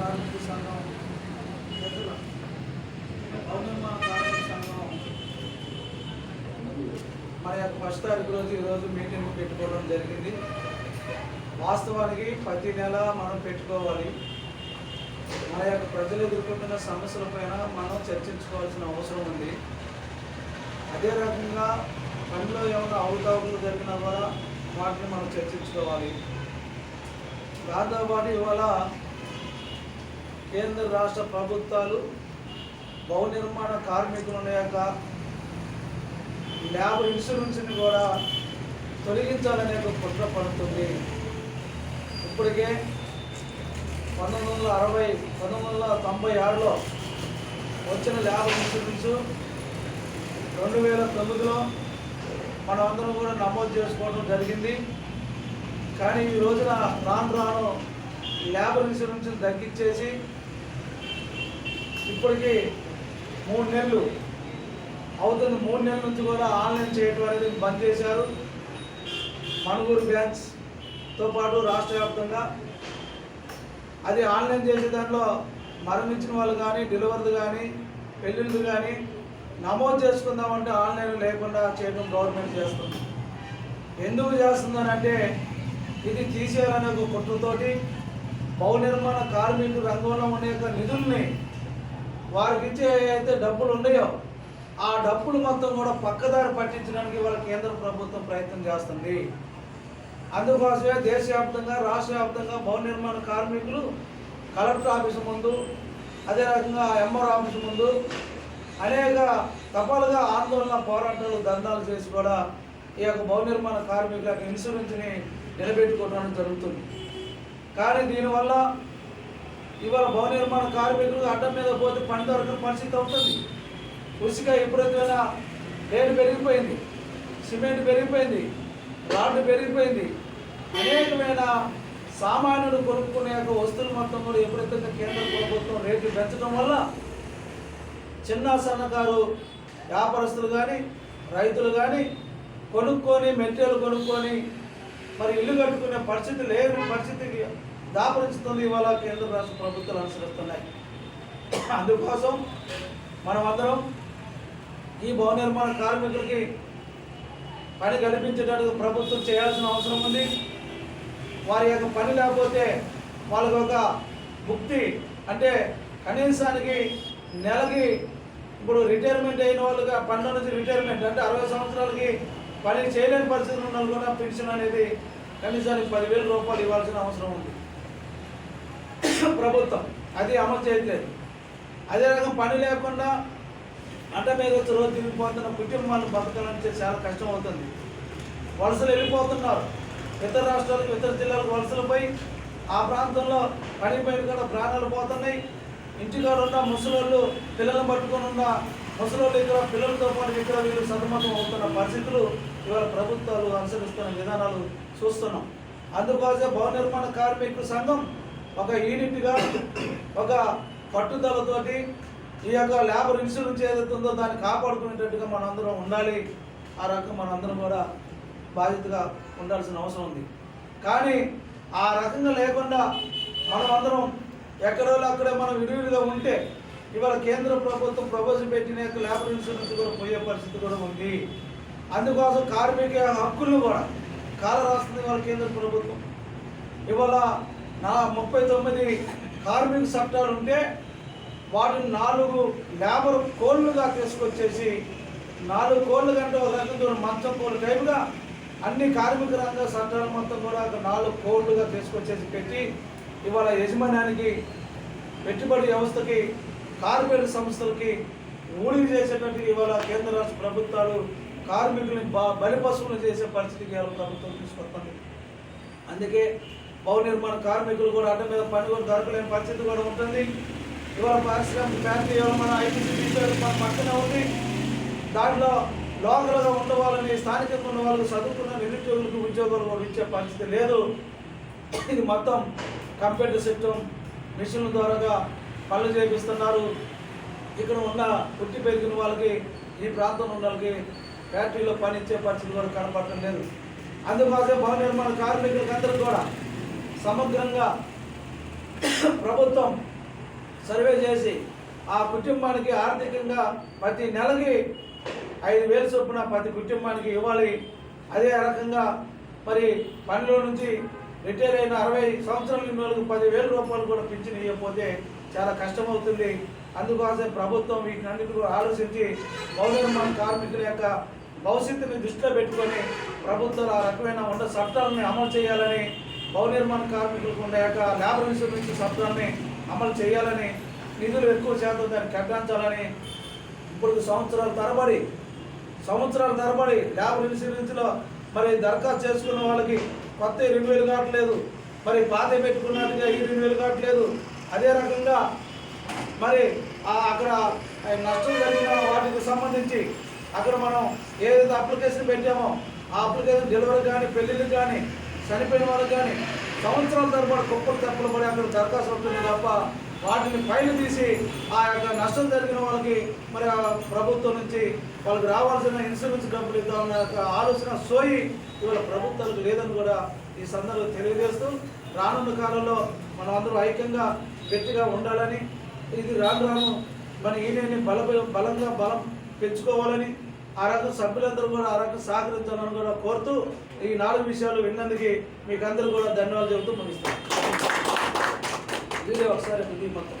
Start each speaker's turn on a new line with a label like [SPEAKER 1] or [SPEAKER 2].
[SPEAKER 1] కార్మిక సంఘం పెద్దల భవన కార్మిక సంఘం. మన యొక్క ఫస్ట్ తారీఖు రోజు ఈరోజు మీటింగ్ పెట్టుకోవడం జరిగింది. వాస్తవానికి ప్రతి నెల మనం పెట్టుకోవాలి. మన యొక్క ప్రజలు ఎదుర్కొంటున్న సమస్యలపైన మనం చర్చించుకోవాల్సిన అవసరం ఉంది. అదే రకంగా పనిలో ఏమైనా అవతావకులు జరిగినా కూడా వాటిని మనం చర్చించుకోవాలి. దాంతోపాటు ఇవాళ కేంద్ర రాష్ట్ర ప్రభుత్వాలు భవన నిర్మాణ కార్మికుల యొక్క ల్యాబ్ ఇన్సూరెన్స్ని కూడా తొలగించాలనే ఒక కుట్ర పడుతుంది. ఇప్పటికే పంతొమ్మిది వందల అరవై పంతొమ్మిది వందల తొంభై ఆరులో వచ్చిన ల్యాబ్ ఇన్సూరెన్స్ రెండు వేల తొమ్మిదిలో మనమందరం కూడా నమోదు చేసుకోవడం జరిగింది. కానీ ఈ రోజున రాను రాను ల్యాబ్ ఇన్సూరెన్స్ తగ్గించేసి ఇప్పటికీ మూడు నెలలు అవుతుంది మూడు నెలల నుంచి కూడా ఆన్లైన్ చేయటం అనేది బంద్ చేశారు. మణుగూరు బ్రాంచ్తో పాటు రాష్ట్ర వ్యాప్తంగా. అది ఆన్లైన్ చేసే దాంట్లో మరణించిన వాళ్ళు కానీ డెలివరీలు కానీ పెళ్ళిళ్ళు కానీ నమోదు చేసుకుందామంటే ఆన్లైన్ లేకుండా చేయడం గవర్నమెంట్ చేస్తుంది. ఎందుకు చేస్తుందనంటే ఇది తీసేయాలనే ఒక కుట్రతోటి పౌ నిర్మాణ కార్మిక రంగంలో ఉండే యొక్క నిధుల్ని వారికి ఇచ్చే అయితే డబ్బులు ఉన్నాయో ఆ డబ్బులు మొత్తం కూడా పక్కదారి పట్టించడానికి వాళ్ళ కేంద్ర ప్రభుత్వం ప్రయత్నం చేస్తుంది. అందుకోసమే దేశవ్యాప్తంగా రాష్ట్ర వ్యాప్తంగా భవన నిర్మాణ కార్మికులు కలెక్టర్ ఆఫీసు ముందు అదే రకంగా ఎంఆర్ ఆఫీసు ముందు అనేక తపాలుగా ఆందోళన పోరాటాలు దందాలు చేసి కూడా ఈ యొక్క భవన నిర్మాణ కార్మికుల ఇన్సూరెన్స్ని నిలబెట్టుకోవడం జరుగుతుంది. కానీ దీనివల్ల ఇవాళ భవన నిర్మాణ కార్మికులు అడ్డం మీద పోతే పని దొరకని పరిస్థితి అవుతుంది. ఉసిక విపరీతమైన రేటు పెరిగిపోయింది. సిమెంట్ పెరిగిపోయింది. రాడ్డు పెరిగిపోయింది. అనేకమైన సామాన్యుడు కొనుక్కునే యొక్క వస్తువులు మొత్తం కూడా విపరీతంగా కేంద్ర ప్రభుత్వం రేట్లు పెంచడం వల్ల చిన్న సన్నకారు వ్యాపారస్తులు కానీ రైతులు కానీ కొనుక్కొని మెటీరియల్ కొనుక్కొని మరి ఇల్లు కట్టుకునే పరిస్థితి లేని పరిస్థితికి దాపరించుతుంది ఇవాళ కేంద్ర రాష్ట్ర ప్రభుత్వాలు అనుసరిస్తున్నాయి. అందుకోసం మనమందరం ఈ భవన నిర్మాణ కార్మికులకి పని కల్పించేటట్టుగా ప్రభుత్వం చేయాల్సిన అవసరం ఉంది. వారి యొక్క పని లేకపోతే వాళ్ళకి ఒక ముక్తి అంటే కనీసానికి నెలకి ఇప్పుడు రిటైర్మెంట్ అయిన వాళ్ళుగా పన్నెండు నుంచి రిటైర్మెంట్ అంటే అరవై సంవత్సరాలకి పని చేయలేని పరిస్థితులు ఉన్న కూడా పెన్షన్ అనేది కనీసానికి పదివేల రూపాయలు ఇవ్వాల్సిన అవసరం ఉంది. ప్రభుత్వం. అది అమలు చేయట్లేదు. అదే రకం పని లేకుండా అంట మీద వచ్చి రోజు తిరిగిపోతున్న కుటుంబాలను బతకాలంటే చాలా కష్టం అవుతుంది వలసలు వెళ్ళిపోతున్నారు. ఇతర రాష్ట్రాలకు ఇతర జిల్లాలకు వలసలు పోయి ఆ ప్రాంతంలో పని పైన కూడా ప్రాణాలు పోతున్నాయి. ఇంటికాడ ఉన్న ముసలోళ్ళు పిల్లలను పట్టుకొని ఉన్న ముసలోళ్ళు ఇక్కడ పిల్లలతో పాటు ఇక్కడ వీళ్ళు సతమతం అవుతున్న పరిస్థితులు ఇవాళ ప్రభుత్వాలు అనుసరిస్తున్న విధానాలు చూస్తున్నాం. అందుకోసం భవన నిర్మాణ కార్మికుల సంఘం ఒక యూనిట్గా ఒక పట్టుదలతోటి ఈ యొక్క లేబర్ ఇన్సూరెన్స్ ఏదైతే ఉందో దాన్ని కాపాడుకునేటట్టుగా మనందరం ఉండాలి. ఆ రకం మనందరం కూడా బాధ్యతగా ఉండాల్సిన అవసరం ఉంది. కానీ ఆ రకంగా లేకుండా మనమందరం ఎక్కడో అక్కడే మనం విడివిడిగా ఉంటే ఇవాళ కేంద్ర ప్రభుత్వం ప్రపోజల్ పెట్టిన యొక్క లేబర్ ఇన్సూరెన్స్ కూడా పోయే పరిస్థితి కూడా ఉంది. అందుకోసం కార్మిక హక్కులను కూడా కాల రాస్తుంది వాళ్ళ కేంద్ర ప్రభుత్వం. ఇవాళ నా ముప్పై తొమ్మిది కార్మిక చట్టాలు ఉంటే వాటిని నాలుగు లేబర్ కోళ్ళుగా తీసుకొచ్చేసి నాలుగు కోళ్ళు కంటే ఒక రకంగా మంచం కోళ్ళు టైపుగా అన్ని కార్మిక రంగ చట్టాలు మొత్తం కూడా నాలుగు కోళ్ళుగా తీసుకొచ్చేసి పెట్టి ఇవాళ యజమాన్యానికి పెట్టుబడి వ్యవస్థకి కార్పొరేట్ సంస్థలకి ఊడికి చేసేటువంటి ఇవాళ కేంద్ర రాష్ట్ర ప్రభుత్వాలు కార్మికుల్ని బ బలిపశువులు చేసే పరిస్థితికి ఇవాళ ప్రభుత్వం తీసుకొస్తుంది. అందుకే భవన నిర్మాణ కార్మికులు కూడా అడ్డ మీద పని కూడా దొరకలేని పరిస్థితి కూడా ఉంటుంది. ఇవాళ పారిశ్రామిక ఫ్యాక్టరీ ఇవాళ మన ఐటీసీ మన పక్కనే ఉంది. దాంట్లో లోకల్గా ఉన్న వాళ్ళని స్థానికంగా ఉన్న వాళ్ళకి చదువుకున్న నిరుద్యోగులకు ఉద్యోగాలు కూడా ఇచ్చే పరిస్థితి లేదు. ఇది మొత్తం కంప్యూటర్ సిస్టమ్ మిషన్ల ద్వారాగా పనులు చేపిస్తున్నారు. ఇక్కడ ఉన్న పుట్టి పెరిగిన వాళ్ళకి ఈ ప్రాంతంలో ఉన్న వాళ్ళకి ఫ్యాక్టరీలో పని ఇచ్చే పరిస్థితి కూడా కనపడటం లేదు. అందుకోసం భవన నిర్మాణ కార్మికులకు అందరూ కూడా సమగ్రంగా ప్రభుత్వం సర్వే చేసి ఆ కుటుంబానికి ఆర్థికంగా ప్రతి నెలకి ఐదు వేలు చొప్పున ప్రతి కుటుంబానికి ఇవ్వాలి. అదే రకంగా మరి పనిలో నుంచి రిటైర్ అయిన అరవై సంవత్సరాల ఉన్న పదివేల రూపాయలు కూడా పింఛన్ ఇవ్వకపోతే చాలా కష్టమవుతుంది. అందుకోసం ప్రభుత్వం వీటినన్నిటి కూడా ఆలోచించి పౌర నిర్మాణ కార్మికుల యొక్క భవిష్యత్తుని దృష్టిలో పెట్టుకొని ప్రభుత్వాలు ఆ రకమైన ఉన్న చట్టాలని అమలు చేయాలని భవన నిర్మాణ కార్మికులకు ఉండే యొక్క లేబర్ ఇన్సూరెన్స్ చట్టాన్ని అమలు చేయాలని నిధులు ఎక్కువ శాతం దాన్ని కేటాయించాలని ఇప్పుడు సంవత్సరాల తరబడి సంవత్సరాల తరబడి లేబర్ ఇన్సూరెన్స్లో మరి దరఖాస్తు చేసుకున్న వాళ్ళకి కొత్త రెండు వేలు కావట్లేదు మరి పాత పెట్టుకున్నట్టుగా ఈ రెండు వేలు కావట్లేదు అదే రకంగా మరి అక్కడ నష్టం జరిగిన వాటికి సంబంధించి అక్కడ మనం ఏదైతే అప్లికేషన్ పెట్టామో ఆ అప్లికేషన్ డెలివరీ కానీ పెళ్ళిళ్ళకి కానీ చనిపోయిన వాళ్ళకి కానీ సంవత్సరాల తరబడి కుప్పలు తప్పులు పడి అక్కడ దరఖాస్తు ఉంటుంది తప్ప వాటిని పైన తీసి ఆ యొక్క నష్టం జరిగిన వాళ్ళకి మరి ఆ ప్రభుత్వం నుంచి వాళ్ళకి రావాల్సిన ఇన్సూరెన్స్ డబ్బులు ఇద్దామన్న యొక్క ఆలోచన సోయి ఇవాళ ప్రభుత్వాలకు లేదని కూడా ఈ సందర్భం తెలియజేస్తూ రానున్న కాలంలో మనం అందరూ ఐక్యంగా గట్టిగా ఉండాలని ఇది రాను రాను మన ఈయనని బల బలంగా బలం పెంచుకోవాలని ఆ సభ్యులందరూ కూడా ఆ రకం సహకరించాలని కూడా కోరుతూ ఈ నాలుగు విషయాలు విన్నందుకు మీకు అందరూ కూడా ధన్యవాదాలు చెబుతూ ముగిస్తాను వీడియో ఒకసారి మొత్తం.